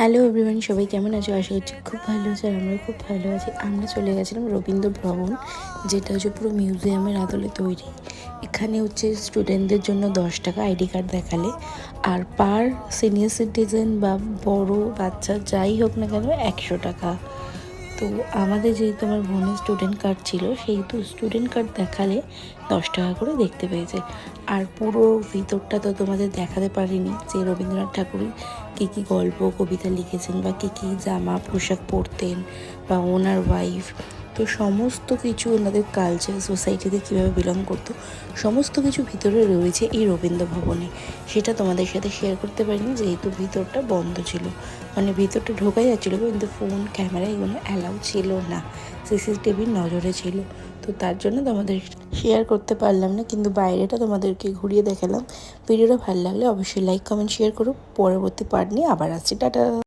Hello everyone, সবাই কেমন আছো? আশা করছি খুব ভালো আছে আর আমরা খুব ভালো আছি। আমরা চলে গেছিলাম রবীন্দ্র ভবন যেটা হচ্ছে পুরো মিউজিয়ামের আদলে তৈরি। এখানে হচ্ছে স্টুডেন্টদের জন্য দশ টাকা আইডি কার্ড দেখালে। আর পার সিনিয়র সিটিজেন বা বড় বাচ্চা যাই হোক না কেন, একশো টাকা। তো আমাদের যেহেতু আমার বোনের স্টুডেন্ট কার্ড ছিল, সেহেতু স্টুডেন্ট কার্ড দেখালে দশ টাকা করে দেখতে পেয়েছে আর পুরো ভিতরটা তো তোমাদের দেখাতে পারিনি যে রবীন্দ্রনাথ ঠাকুর কী কী গল্প, কবিতা লিখেছেন বা কী কী জামা পোশাক পরতেন বা ওনার ওয়াইফ তো সমস্ত কিছু ওনাদের কালচার সোসাইটিতে কীভাবে বিলং করতো, সমস্ত কিছু ভিতরে রয়েছে এই রবীন্দ্র ভবনে। সেটা তোমাদের সাথে শেয়ার করতে পারিনি, যেহেতু ভিতরটা বন্ধ ছিল। মানে ভিতরটা ঢোকা যাচ্ছিল, কিন্তু ফোন ক্যামেরা এগুলো অ্যালাউ ছিল না। সিসিটিভির নজরে ছিল। তো তার জন্য তোমাদের শেয়ার করতে পারলাম না, কিন্তু বাইরেটা তোমাদেরকে ঘুরিয়ে দেখালাম। ভিডিওটা ভালো লাগলে অবশ্যই লাইক কমেন্ট শেয়ার করো। পরবর্তী পার্ট নিয়ে আবার আসছি। টাটা!